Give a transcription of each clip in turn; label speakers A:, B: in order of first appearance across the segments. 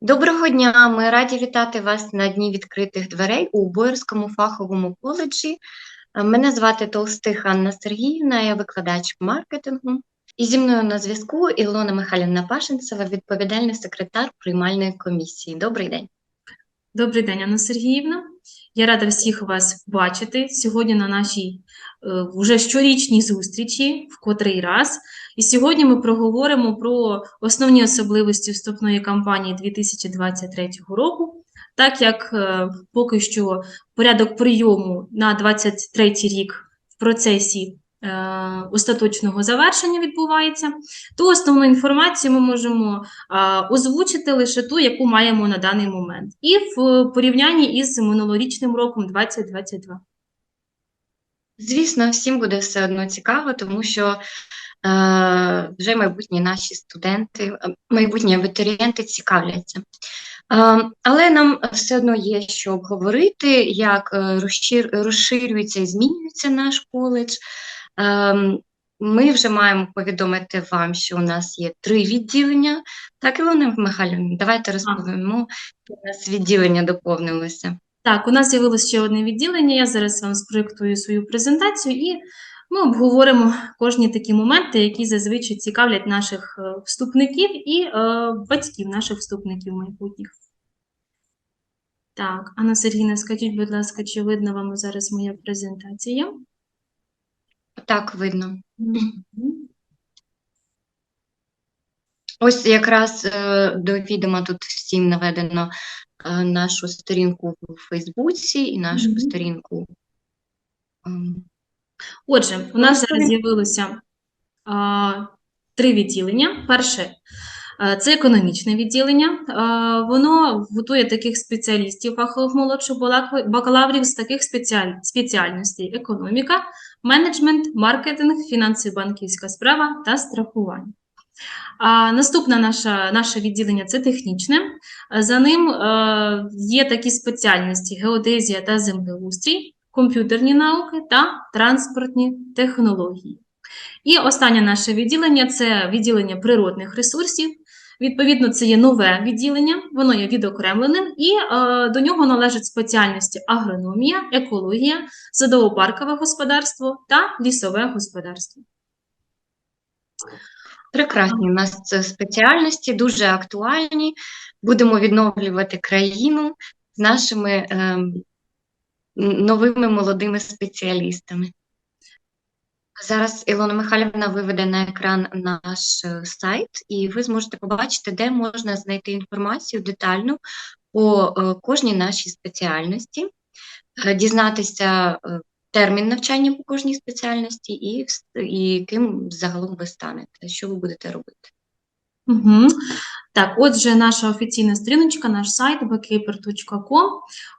A: Доброго дня! Ми раді вітати вас на Дні відкритих дверей у Боярському фаховому коледжі. Е, Мене звати Толстих Анна Сергіївна, я викладач маркетингу. І зі мною на зв'язку Ілона Михайлівна Пашинцева, відповідальний секретар приймальної комісії. Добрий день.
B: Добрий день, Анна Сергіївна. Я рада всіх вас бачити сьогодні на нашій е, вже щорічній зустрічі, в котрий раз. І сьогодні ми проговоримо про основні особливості вступної кампанії 2023 року, так як е, поки що порядок прийому на 2023 рік в процесі е, остаточного завершення відбувається, то основну інформацію ми можемо озвучити лише ту, яку маємо на даний момент, і в порівнянні із минулорічним роком 2022.
A: Звісно, всім буде все одно цікаво, тому що е, вже майбутні наші студенти, е, майбутні абітурієнти цікавляться. Е, але нам все одно є що обговорити, як е, розширюється і змінюється наш коледж. Е, ми вже маємо повідомити вам, що у нас є три відділення. Так, Ілона Михайлівна, давайте розповімо, що у нас відділення доповнилося.
B: Так, у нас з'явилося ще одне відділення. Я зараз вам спроєктую свою презентацію і ми обговоримо кожні такі моменти, які зазвичай цікавлять наших е, вступників і е, батьків наших вступників майбутніх. Так, Анна Сергійна, скажіть, будь ласка, чи видно вам зараз моя презентація?
A: Так, видно. Ось якраз е, до відома тут всім наведено е, нашу сторінку в Фейсбуці і нашу
B: Мгм.
A: сторінку.
B: Отже, у нас зараз з'явилося три відділення. Перше це економічне відділення. Воно готує таких спеціалістів, фахових молодших бакалаврів з таких спеціаль... спеціальностей: економіка, менеджмент, маркетинг, фінанси, банківська справа та страхування. А наступне наше, наше відділення це технічне. За ним є такі спеціальності: геодезія та землеустрій, комп'ютерні науки та транспортні технології. І останнє наше відділення це відділення природних ресурсів. Відповідно, це є нове відділення, воно є відокремленим, і е, до нього належать спеціальності агрономія, екологія, садово-паркове господарство та лісове господарство.
A: Прекрасні у нас це спеціальності, дуже актуальні. Будемо відновлювати країну з нашими ем, новими молодими спеціалістами. Зараз Ілона Михайлівна виведе на екран наш е, сайт, і ви зможете побачити, де можна знайти інформацію детальну по е, кожній нашій спеціальності, е, дізнатися термін навчання по кожній спеціальності і, і ким загалом ви станете, що ви будете робити.
B: Угу. Так, отже, наша офіційна сторіночка, наш сайт bookkeeper.com.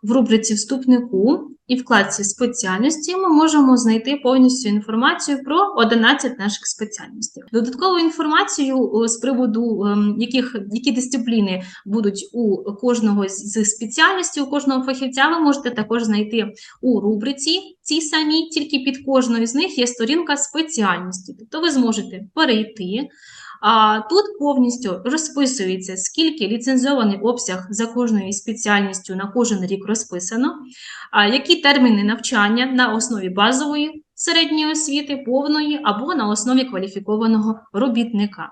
B: В рубриці вступнику і вкладці спеціальності ми можемо знайти повністю інформацію про 11 наших спеціальностей. Додаткову інформацію з приводу ем, яких, які дисципліни будуть у кожного з спеціальностей, у кожного фахівця, ви можете також знайти у рубриці цій самій, тільки під кожною з них є сторінка спеціальності. Тобто ви зможете перейти. Тут повністю розписується, скільки ліцензований обсяг за кожною спеціальністю на кожен рік розписано, які терміни навчання на основі базової середньої освіти, повної або на основі кваліфікованого робітника.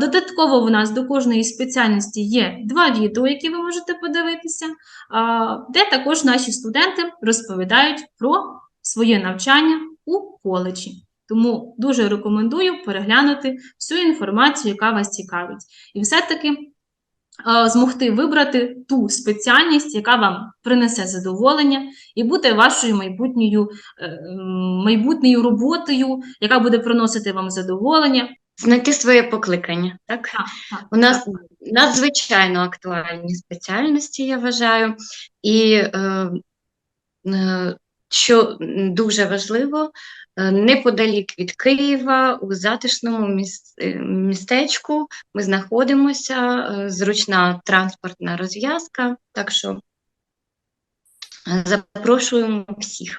B: Додатково в нас до кожної спеціальності є два відео, які ви можете подивитися, де також наші студенти розповідають про своє навчання у коледжі. Тому дуже рекомендую переглянути всю інформацію, яка вас цікавить. І все-таки е, змогти вибрати ту спеціальність, яка вам принесе задоволення, і буде вашою майбутньою, е, майбутньою роботою, яка буде приносити вам задоволення.
A: Знайти своє покликання, так?
B: Так, так,
A: У нас надзвичайно актуальні спеціальності, я вважаю, і е, е, що дуже важливо, е, неподалік від Києва, у затишному е, містечку ми знаходимося, е, зручна транспортна розв'язка, так що запрошуємо всіх.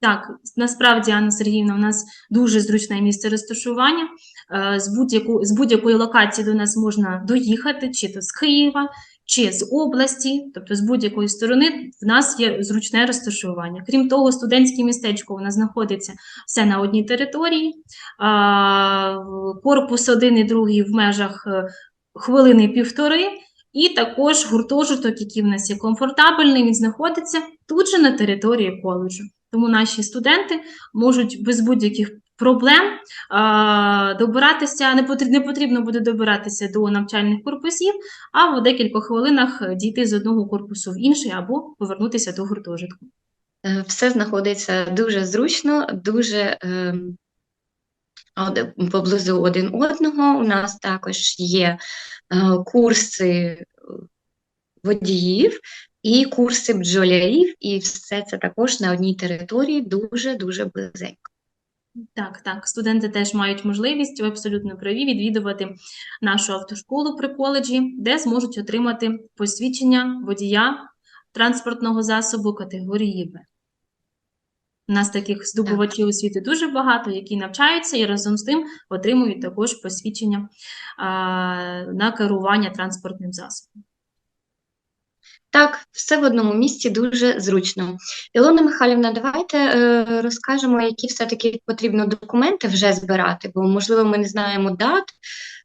B: Так, насправді, Анна Сергіївна, у нас дуже зручне місце розташування. З будь-якої локації до нас можна доїхати, чи то з Києва, чи з області, тобто з будь-якої сторони в нас є зручне розташування. Крім того, студентське містечко у нас знаходиться все на одній території. Корпус один і другий в межах е, хвилини півтори. І також гуртожиток, який в нас є комфортабельний, він знаходиться тут же на території коледжу. Тому наші студенти можуть без будь-яких проблем добиратися, не потрібно, не потрібно буде добиратися до навчальних корпусів, а в декілька хвилинах е, дійти з одного корпусу в інший або повернутися до гуртожитку.
A: Е, Все знаходиться дуже зручно, дуже од- поблизу один одного. У нас також є е, курси е, водіїв і курси бджолярів, і все це також на одній території дуже-дуже близенько.
B: Так, так, студенти теж мають можливість, ви абсолютно праві, відвідувати нашу автошколу при коледжі, де зможуть отримати посвідчення водія транспортного засобу категорії В. У нас таких здобувачів освіти дуже багато, які навчаються і разом з тим отримують також посвідчення а, на керування транспортним засобом.
A: Так, все в одному місці дуже зручно. Ілона Михайлівна, давайте е, розкажемо, які все-таки потрібно документи вже збирати, бо, можливо, ми не знаємо дат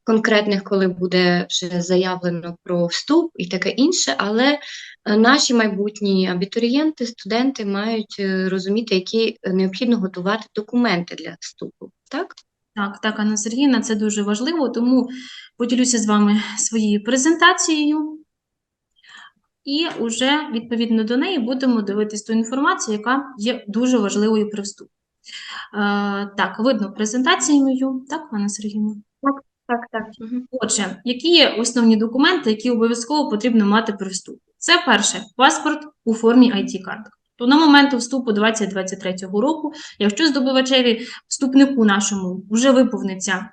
A: конкретних, коли буде вже заявлено про вступ і таке інше, але е, наші майбутні абітурієнти, студенти мають е, розуміти, які необхідно готувати документи для вступу. Так?
B: Так, так, Анна Сергіївна, це дуже важливо, тому поділюся з вами своєю презентацією. І вже відповідно до неї будемо дивитись ту інформацію, яка є дуже важливою при вступі. Е, так, видно презентацію мою, так, Анна Сергіївна?
A: Так, так. Угу.
B: Отже, які є основні документи, які обов'язково потрібно мати при вступі? Це перше паспорт у формі ID-картка. То на момент вступу 2023 року, якщо здобувачеві вступнику нашому вже виповниться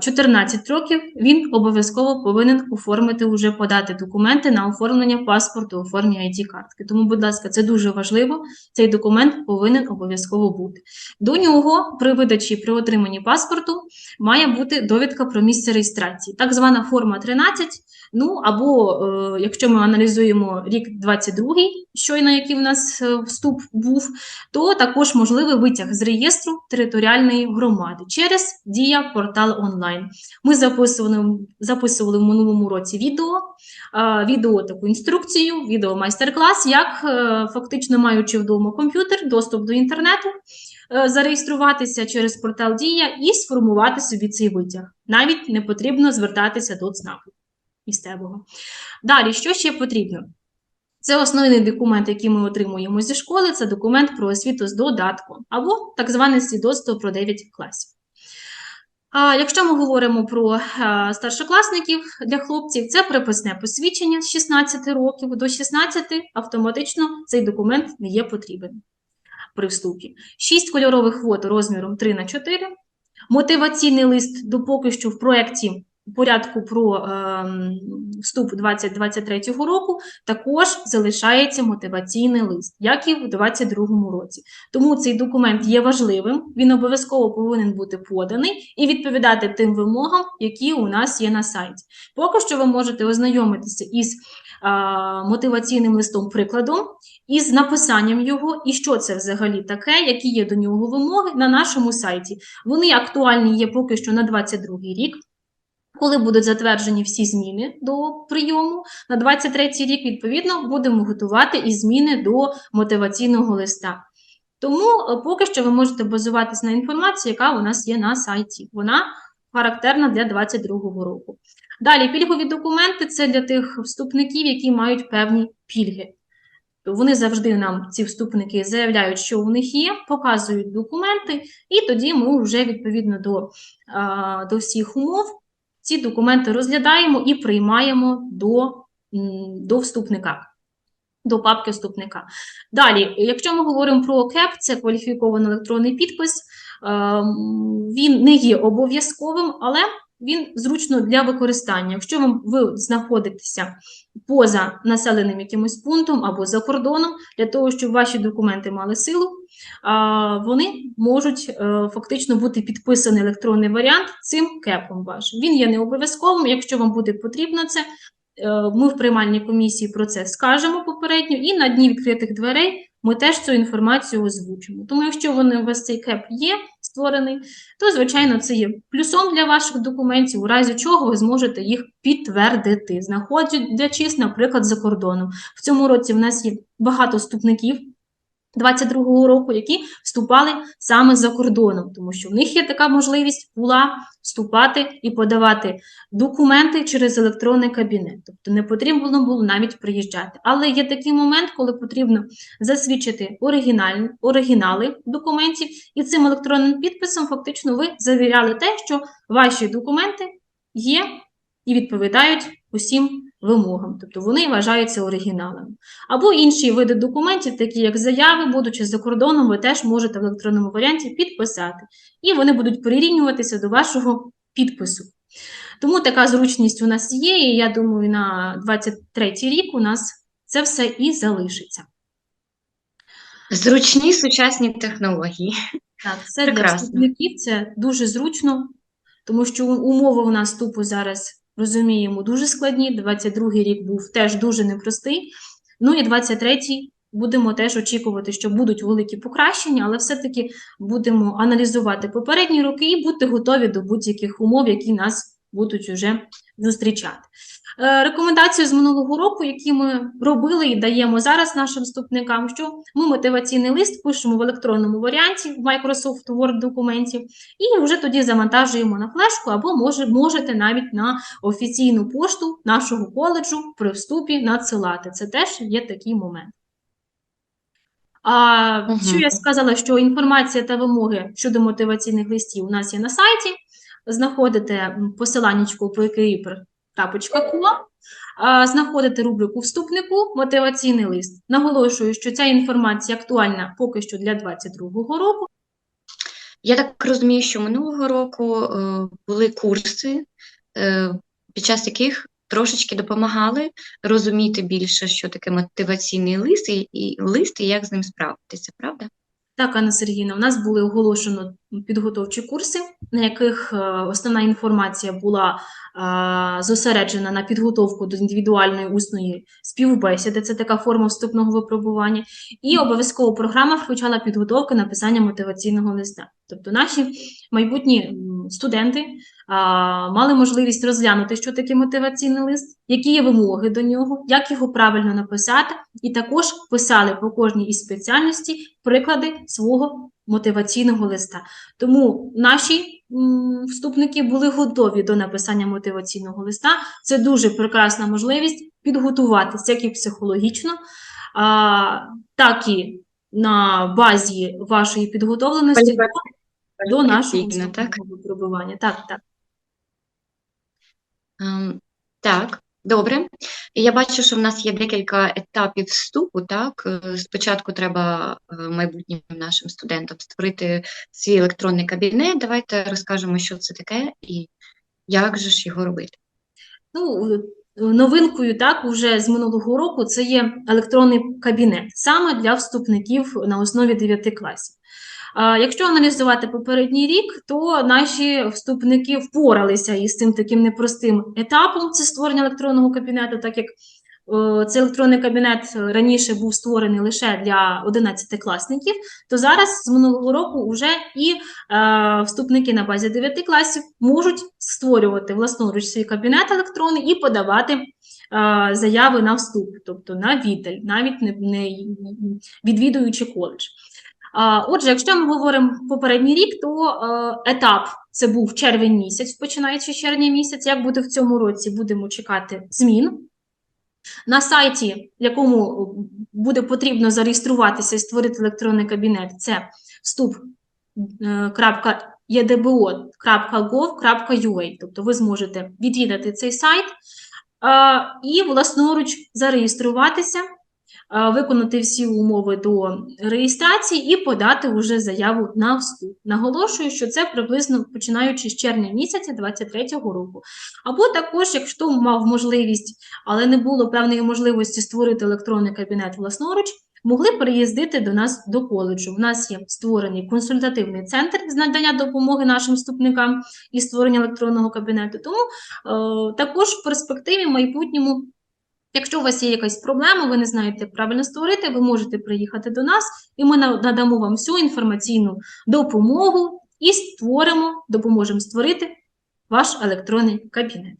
B: 14 років, він обов'язково повинен оформити вже подати документи на оформлення паспорту у формі ID-картки. Тому, будь ласка, це дуже важливо. Цей документ повинен обов'язково бути. До нього при видачі при отриманні паспорту має бути довідка про місце реєстрації, так звана форма 13. Ну або е, якщо ми аналізуємо рік 22, щойно який в нас е, вступ був, то також можливий витяг з реєстру територіальної громади через Дія портал онлайн. Ми записували, записували в минулому році відео, відео таку інструкцію, відео майстер-клас, як е, фактично маючи вдома комп'ютер, доступ до інтернету, е, зареєструватися через портал Дія і сформувати собі цей витяг. Навіть не потрібно звертатися до ЦНАПу місцевого. Далі, що ще потрібно? Це основний документ, який ми отримуємо зі школи, це документ про освіту з додатком, або так зване свідоцтво про 9 класів. Якщо ми говоримо про старшокласників для хлопців, це приписне посвідчення з 16 років до 16 автоматично цей документ не є потрібен при вступі. 6 кольорових квот розміром 3 на 4 мотиваційний лист до поки що в проєкті порядку про ем, вступ 2023 року також залишається мотиваційний лист, як і в 2022 році. Тому цей документ є важливим, він обов'язково повинен бути поданий і відповідати тим вимогам, які у нас є на сайті. Поки що ви можете ознайомитися із а, мотиваційним листом прикладом, із написанням його, і що це взагалі таке, які є до нього вимоги на нашому сайті. Вони актуальні є поки що на 2022 рік. Коли будуть затверджені всі зміни до прийому, на 23 рік, відповідно, будемо готувати і зміни до мотиваційного листа. Тому е, поки що ви можете базуватись на інформації, яка у нас є на сайті. Вона характерна для 2022 року. Далі, пільгові документи це для тих вступників, які мають певні пільги. Вони завжди нам, ці вступники, заявляють, що у них є, показують документи, і тоді ми вже відповідно до, до всіх умов ці документи розглядаємо і приймаємо до, до вступника, до папки вступника. Далі, якщо ми говоримо про КЕП, це кваліфікований електронний підпис, е, він не є обов'язковим, але він зручно для використання. Якщо ви, знаходитеся поза населеним якимось пунктом або за кордоном, для того, щоб ваші документи мали силу, вони можуть е, фактично бути підписаний електронний варіант цим кепом вашим. Він є не обов'язковим, якщо вам буде потрібно це, е, ми в приймальній комісії про це скажемо попередньо, і на дні відкритих дверей ми теж цю інформацію озвучимо. Тому, якщо вони, у вас цей кеп є створений, то, звичайно, це є плюсом для ваших документів, у разі чого ви зможете їх підтвердити, знаходячись, наприклад, за кордоном. В цьому році в нас є багато вступників. 22-го року, які вступали саме за кордоном, тому що в них є така можливість була вступати і подавати документи через електронний кабінет. Тобто не потрібно було навіть приїжджати. Але є такий момент, коли потрібно засвідчити оригінальні, оригінали документів, і цим електронним підписом фактично ви завіряли те, що ваші документи є і відповідають усім вимогам, тобто вони вважаються оригіналами. Або інші види документів, такі як заяви, будучи за кордоном, ви теж можете в електронному варіанті підписати, і вони будуть прирівнюватися до вашого підпису. Тому така зручність у нас є, і я думаю, на 23 рік у нас це все і залишиться.
A: Зручні сучасні технології.
B: Так, це для вступників це дуже зручно, тому що умови у нас вступу зараз розуміємо дуже складні. 22-й рік був теж дуже непростий. Ну і 23-й будемо теж очікувати, що будуть великі покращення, але все-таки будемо аналізувати попередні роки і бути готові до будь-яких умов, які нас будуть уже зустрічати. Е, Рекомендації з минулого року, які ми робили і даємо зараз нашим вступникам, що ми мотиваційний лист пишемо в електронному варіанті в Microsoft Word документі, і вже тоді завантажуємо на флешку, або може, можете навіть на офіційну пошту нашого коледжу при вступі надсилати. Це теж є такий момент. А
A: Мгм.
B: що я сказала, що інформація та вимоги щодо мотиваційних листів у нас є на сайті. Знаходите посиланнячку по paper.com, а, знаходите рубрику Вступнику мотиваційний лист. Наголошую, що ця інформація актуальна поки що для 2022 року.
A: Я так розумію, що минулого року е, були курси, е, під час яких трошечки допомагали розуміти більше, що таке мотиваційний лист і, і лист, і як з ним справитися, правда?
B: Так, Анна Сергійовна, у нас були оголошено підготовчі курси, на яких е, основна інформація була е, зосереджена на підготовку до індивідуальної усної співбесіди, це така форма вступного випробування, і обов'язково програма включала підготовку написання мотиваційного листа. Тобто наші майбутні студенти мали можливість розглянути, що таке мотиваційний лист, які є вимоги до нього, як його правильно написати, і також писали по кожній із спеціальності приклади свого мотиваційного листа. Тому наші вступники були готові до написання мотиваційного листа. Це дуже прекрасна можливість підготуватися як і психологічно, так і на базі вашої підготовленості до нашого
A: так?
B: випробування. Так, так.
A: Ем, Так, добре. Я бачу, що в нас є декілька етапів вступу, так? Е, Спочатку треба е, майбутнім нашим студентам створити свій електронний кабінет. Давайте розкажемо, що це таке і як же ж його робити.
B: Ну, е, новинкою, так, уже з минулого року це є електронний кабінет саме для вступників на основі 9 класів. Якщо аналізувати попередній рік, то наші вступники впоралися із цим таким непростим етапом це створення електронного кабінету, так як цей електронний кабінет раніше був створений лише для 11-класників, то зараз з минулого року вже і е, вступники на базі 9 класів можуть створювати власноруч свій кабінет електронний і подавати е, заяви на вступ, тобто на віддаль, навіть не, не відвідуючи коледж. Отже, якщо ми говоримо попередній рік, то е, етап це був червень місяць, починаючи червня місяць. Як буде в цьому році, будемо чекати змін. На сайті, якому буде потрібно зареєструватися і створити електронний кабінет, це вступ.edbo.gov.ua, тобто ви зможете відвідати цей сайт е, і власноруч зареєструватися виконати всі умови до реєстрації і подати вже заяву на вступ. Наголошую, що це приблизно починаючи з червня місяця 2023 року. Або також, якщо мав можливість, але не було певної можливості створити електронний кабінет власноруч, могли переїздити до нас до коледжу. У нас є створений консультативний центр з надання допомоги нашим вступникам і створення електронного кабінету. Тому е, також в перспективі майбутньому. Якщо у вас є якась проблема, ви не знаєте, як правильно створити, ви можете приїхати до нас, і ми надамо вам всю інформаційну допомогу і створимо, допоможемо створити ваш електронний кабінет.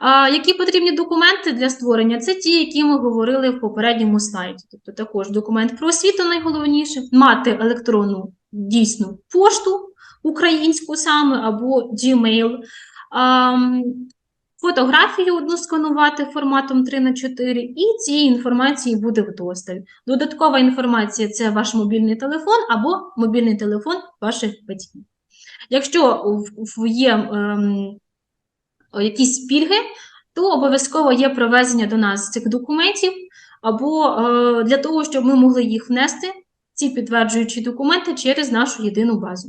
B: А, які потрібні документи для створення? Це ті, які ми говорили в попередньому слайді. Тобто також документ про освіту найголовніше, мати електронну дійсну пошту українську саме або Gmail. Фотографію одну сканувати форматом 3 на 4 і цієї інформації буде вдосталь. Додаткова інформація це ваш мобільний телефон або мобільний телефон ваших батьків. Якщо є ем, якісь пільги, то обов'язково є привезення до нас цих документів, або е, для того, щоб ми могли їх внести, ці підтверджуючі документи, через нашу єдину базу.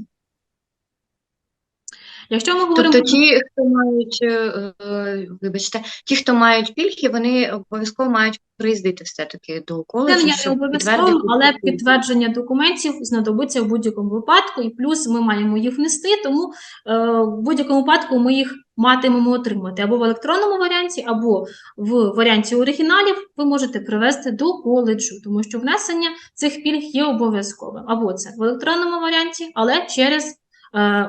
B: Якщо ми говоримо
A: Тобто ті, хто мають, е, е, вибачте, ті, хто мають пільги, вони обов'язково мають приїздити все-таки до
B: Це
A: коледжу,
B: не є
A: щоб
B: обов'язковим, але підтвердження документів знадобиться в будь-якому випадку, і плюс ми маємо їх внести, тому е, в будь-якому випадку ми їх матимемо отримати або в електронному варіанті, або в варіанті оригіналів ви можете привести до коледжу, тому що внесення цих пільг є обов'язковим. Або це в електронному варіанті, але через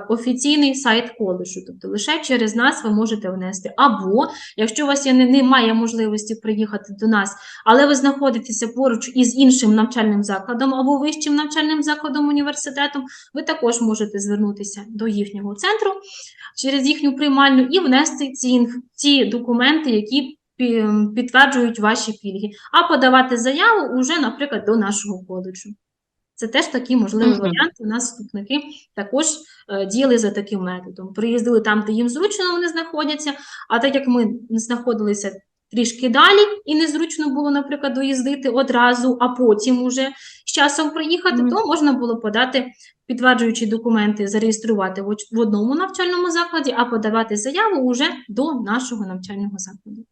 B: офіційний сайт коледжу, тобто лише через нас ви можете внести. Або, якщо у вас є, немає можливості приїхати до нас, але ви знаходитеся поруч із іншим навчальним закладом або вищим навчальним закладом університетом, ви також можете звернутися до їхнього центру через їхню приймальню і внести ці, ці документи, які підтверджують ваші пільги, а подавати заяву уже, наприклад, до нашого коледжу. Це теж такий можливий
A: Мгм.
B: варіант. У нас вступники також е, діяли за таким методом. Приїздили там, де їм зручно вони знаходяться, а так як ми знаходилися трішки далі і незручно було, наприклад, доїздити одразу, а потім уже з часом приїхати,
A: Мгм.
B: то можна було подати підтверджуючі документи, зареєструвати в в одному навчальному закладі, а подавати заяву уже до нашого навчального закладу.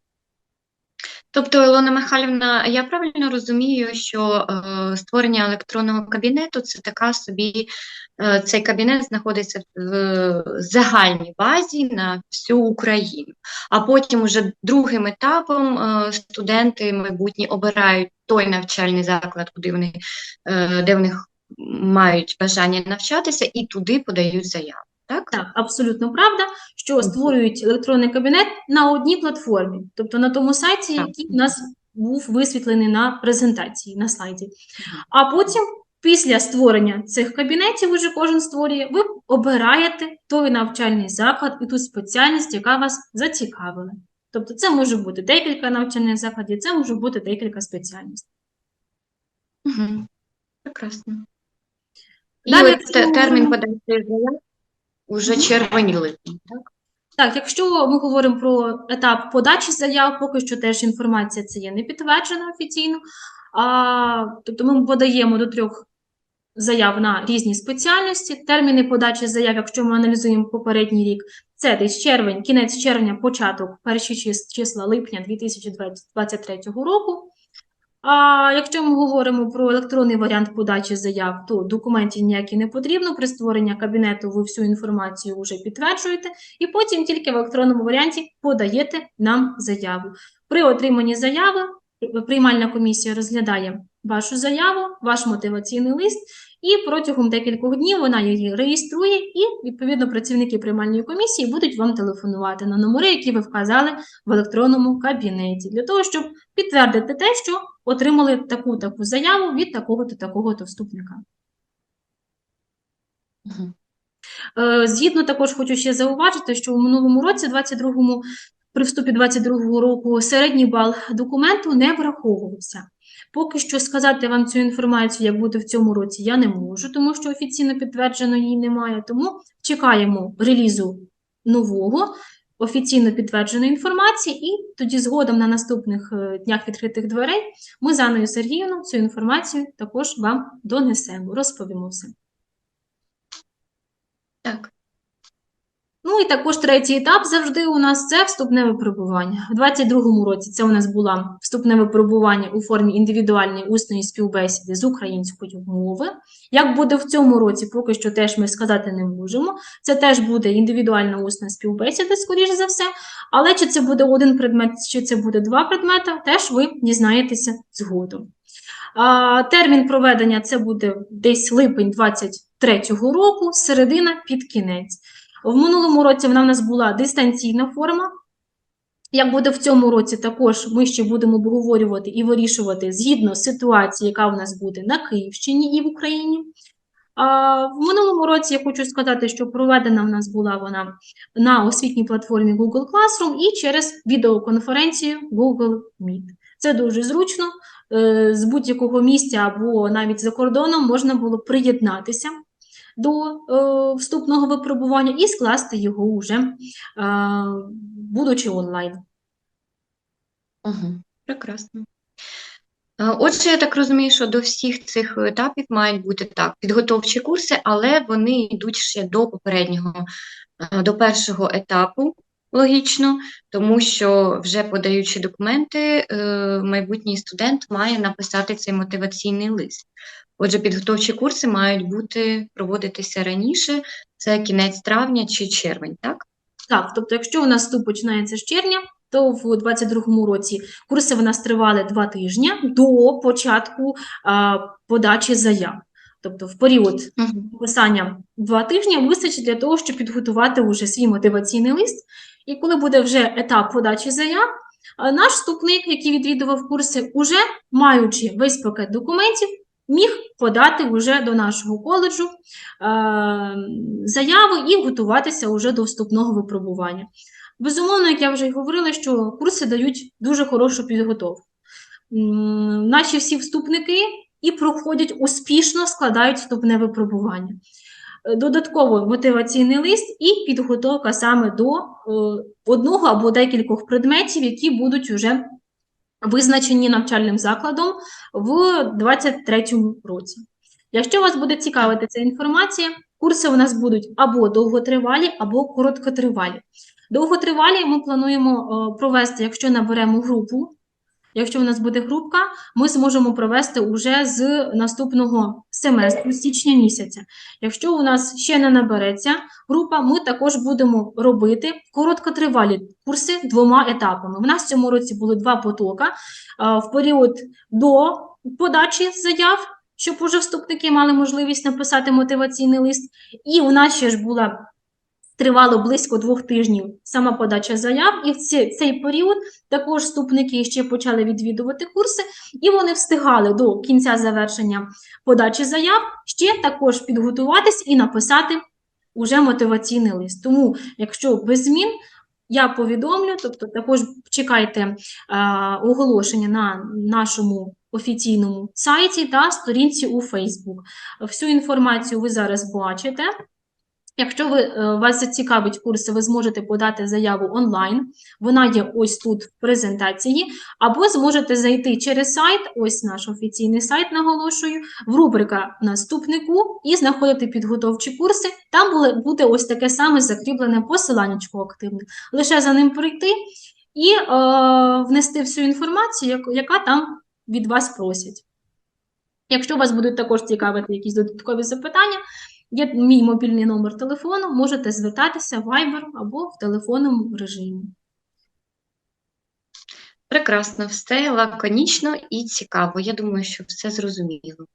A: Тобто, Ілона Михайлівна, я правильно розумію, що е, створення електронного кабінету це така собі, е, цей кабінет знаходиться в е, загальній базі на всю Україну. А потім уже другим етапом е, студенти майбутні обирають той навчальний заклад, куди вони, е, де в них мають бажання навчатися, і туди подають заяву. Так?
B: Так, абсолютно правда, що створюють електронний кабінет на одній платформі, тобто на тому сайті,
A: Так.
B: який у нас був висвітлений на презентації, на слайді. А потім, після створення цих кабінетів, уже кожен створює, ви обираєте той навчальний заклад і ту спеціальність, яка вас зацікавила. Тобто це може бути декілька навчальних закладів, це може бути декілька спеціальностей.
A: Угу. Прекрасно. І
B: Далі,
A: термін подачі заяв уже червень-липень, так?
B: Так, якщо ми говоримо про етап подачі заяв, поки що теж інформація це є не підтверджена офіційно. А, тобто ми подаємо до трьох заяв на різні спеціальності. Терміни подачі заяв, якщо ми аналізуємо попередній рік, це десь червень, кінець червня, початок, перші числа липня 2023 року. А якщо ми говоримо про електронний варіант подачі заяв, то документів ніякі не потрібно. При створенні кабінету ви всю інформацію вже підтверджуєте, і потім тільки в електронному варіанті подаєте нам заяву. При отриманні заяви приймальна комісія розглядає вашу заяву, ваш мотиваційний лист, і протягом декількох днів вона її реєструє, і відповідно працівники приймальної комісії будуть вам телефонувати на номери, які ви вказали в електронному кабінеті, для того, щоб підтвердити те, що отримали таку таку заяву від такого-то такого-то вступника. Е, Згідно також хочу ще зауважити, що у минулому році, 22-му, при вступі 22-го року, середній бал документу не враховувався. Поки що сказати вам цю інформацію, як буде в цьому році, я не можу, тому що офіційно підтверджено її немає. Тому чекаємо релізу нового офіційно підтвердженої інформації, і тоді згодом на наступних е, днях відкритих дверей ми з Анною Сергіївною цю інформацію також вам донесемо, розповімо все.
A: Так.
B: Ну і також третій етап завжди у нас це вступне випробування. У 22-му році це у нас було вступне випробування у формі індивідуальної усної співбесіди з української мови. Як буде в цьому році, поки що теж ми сказати не можемо. Це теж буде індивідуальна усна співбесіда, скоріш за все. Але чи це буде один предмет, чи це буде два предмети, теж ви дізнаєтеся згодом. Термін проведення це буде десь липень 23-го року, середина під кінець. В минулому році вона в нас була дистанційна форма. Як буде в цьому році, також ми ще будемо обговорювати і вирішувати згідно ситуації, яка в нас буде на Київщині і в Україні. А, в минулому році я хочу сказати, що проведена в нас була вона на освітній платформі Google Classroom і через відеоконференцію Google Meet. Це дуже зручно. Е, З будь-якого місця або навіть за кордоном можна було приєднатися до е, вступного випробування і скласти його уже, е, будучи онлайн.
A: Угу. Прекрасно. Е, Отже, я так розумію, що до всіх цих етапів мають бути так, підготовчі курси, але вони йдуть ще до попереднього, е, до першого етапу, логічно, тому що вже подаючи документи, е, майбутній студент має написати цей мотиваційний лист. Отже, підготовчі курси мають бути проводитися раніше, це кінець травня чи червень, так?
B: Так, тобто, якщо у нас вступ починається з червня, то в 22-му році курси в нас тривали два тижні до початку а, подачі заяв. Тобто, в період писання два тижні вистачить для того, щоб підготувати вже свій мотиваційний лист. І коли буде вже етап подачі заяв, наш вступник, який відвідував курси, уже маючи весь пакет документів, міг подати вже до нашого коледжу е, заяви і готуватися вже до вступного випробування. Безумовно, як я вже й говорила, що курси дають дуже хорошу підготовку. Наші всі вступники і проходять успішно, складають вступне випробування. Е, Додатково мотиваційний лист і підготовка саме до е, одного або декількох предметів, які будуть вже визначені навчальним закладом в 2023 році. Якщо вас буде цікавити ця інформація, курси у нас будуть або довготривалі, або короткотривалі. Довготривалі ми плануємо е, провести, якщо наберемо групу. Якщо у нас буде групка, ми зможемо провести уже з наступного семестру, січня місяця. Якщо у нас ще не набереться група, ми також будемо робити короткотривалі курси двома етапами. У нас в цьому році були два потока в період до подачі заяв, щоб уже вступники мали можливість написати мотиваційний лист. І у нас ще ж була тривало близько двох тижнів сама подача заяв, і в цей, період також вступники ще почали відвідувати курси, і вони встигали до кінця завершення подачі заяв ще також підготуватись і написати уже мотиваційний лист. Тому, якщо без змін, я повідомлю, тобто також чекайте а, оголошення на нашому офіційному сайті та сторінці у Facebook. Всю інформацію ви зараз бачите. Якщо ви, е, вас зацікавить курси, ви зможете подати заяву онлайн. Вона є ось тут в презентації, або зможете зайти через сайт, ось наш офіційний сайт, наголошую, в рубрика наступнику і знаходити підготовчі курси. Там буде, буде ось таке саме закріплене посиланнячко активне. Лише за ним прийти і е, внести всю інформацію, яка там від вас просять. Якщо вас будуть також цікавити якісь додаткові запитання, Є мій мобільний номер телефону, можете звертатися в Viber або в телефонному режимі.
A: Прекрасно, все лаконічно і цікаво. Я думаю, що все зрозуміло.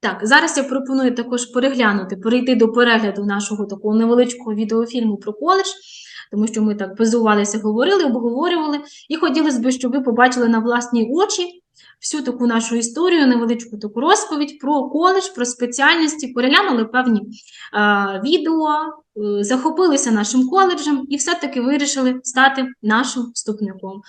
B: Так, зараз я пропоную також переглянути, перейти до перегляду нашого такого невеличкого відеофільму про коледж, тому що ми так базувалися, говорили, обговорювали, і хотілося б, щоб ви побачили на власні очі всю таку нашу історію, невеличку таку розповідь про коледж, про спеціальності, переглянули певні е, відео, е, захопилися нашим коледжем і все-таки вирішили стати нашим вступником.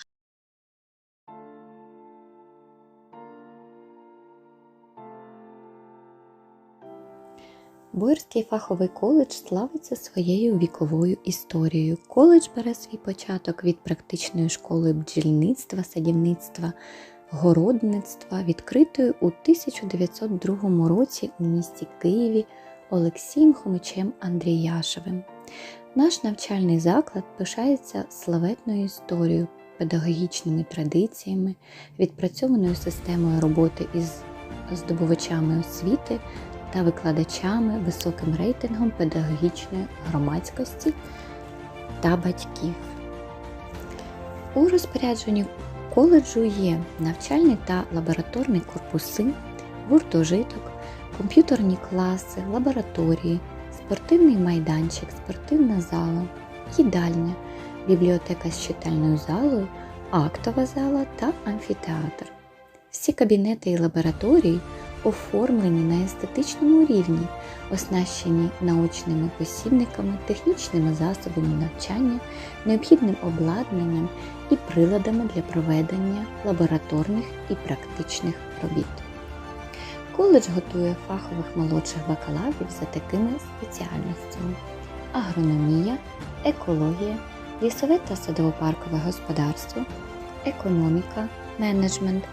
C: Боярський фаховий коледж славиться своєю віковою історією. Коледж бере свій початок від практичної школи бджільництва, садівництва, городництва, відкритої у 1902 році у місті Києві Олексієм Хомичем Андріяшевим. Наш навчальний заклад пишається славетною історією, педагогічними традиціями, відпрацьованою системою роботи із здобувачами освіти та викладачами, високим рейтингом педагогічної громадськості та батьків. У розпорядженні коледжу є навчальний та лабораторний корпуси, гуртожиток, комп'ютерні класи, лабораторії, спортивний майданчик, спортивна зала, їдальня, бібліотека з читальною залою, актова зала та амфітеатр. Всі кабінети і лабораторії оформлені на естетичному рівні, оснащені наочними посібниками, технічними засобами навчання, необхідним обладнанням і приладами для проведення лабораторних і практичних робіт. Коледж готує фахових молодших бакалаврів за такими спеціальностями: агрономія, екологія, лісове та садово-паркове господарство, економіка, менеджмент,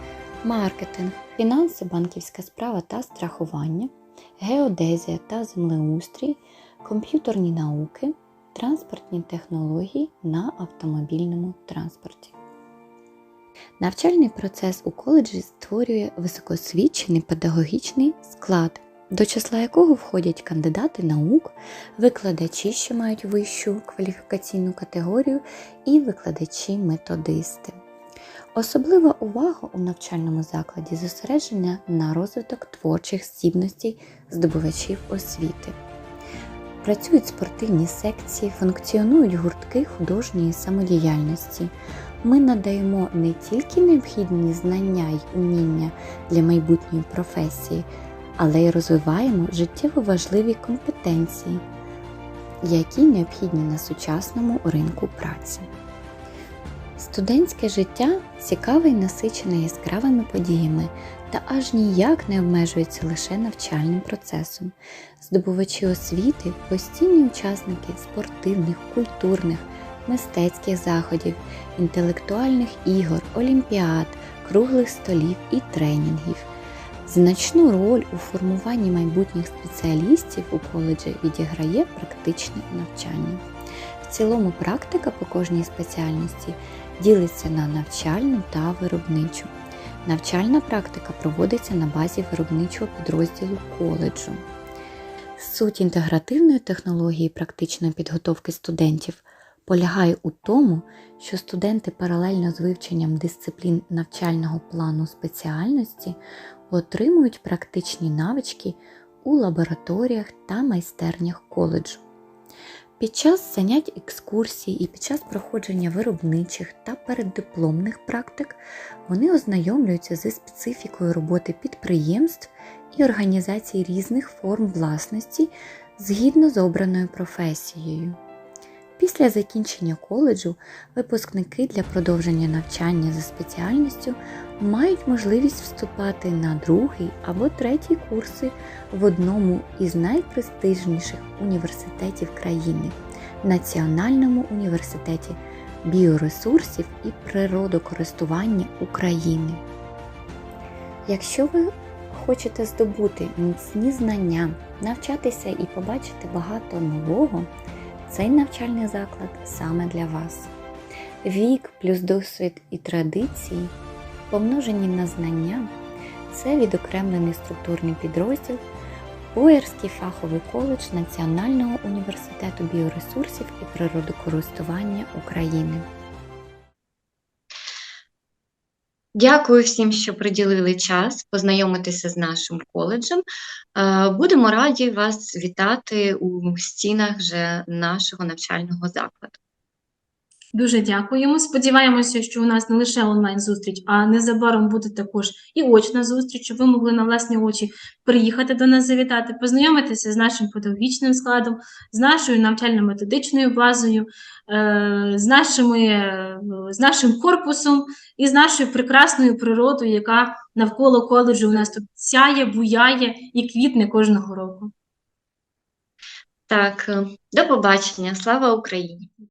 C: маркетинг, фінанси, банківська справа та страхування, геодезія та землеустрій, комп'ютерні науки, транспортні технології на автомобільному транспорті. Навчальний процес у коледжі створює високоосвічений педагогічний склад, до числа якого входять кандидати наук, викладачі, що мають вищу кваліфікаційну категорію, і викладачі-методисти. Особлива увага у навчальному закладі зосереджена на розвиток творчих здібностей здобувачів освіти. Працюють спортивні секції, функціонують гуртки художньої самодіяльності. Ми надаємо не тільки необхідні знання й уміння для майбутньої професії, але й розвиваємо життєво важливі компетенції, які необхідні на сучасному ринку праці. Студентське життя цікаве і насичене яскравими подіями та аж ніяк не обмежується лише навчальним процесом. Здобувачі освіти постійні учасники спортивних, культурних, мистецьких заходів, інтелектуальних ігор, олімпіад, круглих столів і тренінгів. Значну роль у формуванні майбутніх спеціалістів у коледжі відіграє практичне навчання. В цілому практика по кожній спеціальності ділиться на навчальну та виробничу. Навчальна практика проводиться на базі виробничого підрозділу коледжу. Суть інтегративної технології практичної підготовки студентів полягає у тому, що студенти паралельно з вивченням дисциплін навчального плану спеціальності отримують практичні навички у лабораторіях та майстернях коледжу. Під час занять екскурсій і під час проходження виробничих та переддипломних практик вони ознайомлюються зі специфікою роботи підприємств і організацій різних форм власності згідно з обраною професією. Після закінчення коледжу випускники для продовження навчання за спеціальністю мають можливість вступати на другий або третій курси в одному із найпрестижніших університетів країни Національному університеті біоресурсів і природокористування України. Якщо ви хочете здобути міцні знання, навчатися і побачити багато нового, цей навчальний заклад саме для вас. Вік плюс досвід і традиції, помножені на знання, це відокремлений структурний підрозділ Боярський фаховий коледж Національного університету біоресурсів і природокористування України.
A: Дякую всім, що приділили час познайомитися з нашим коледжем. Е, Будемо раді вас вітати у стінах вже нашого навчального закладу.
B: Дуже дякуємо. Сподіваємося, що у нас не лише онлайн-зустріч, а незабаром буде також і очна зустріч, щоб ви могли на власні очі приїхати до нас завітати, познайомитися з нашим педагогічним складом, з нашою навчально-методичною базою, е, з, нашими, е, з нашим корпусом і з нашою прекрасною природою, яка навколо коледжу у нас тут сяє, буяє і квітне кожного року.
A: Так, е, до побачення. Слава Україні!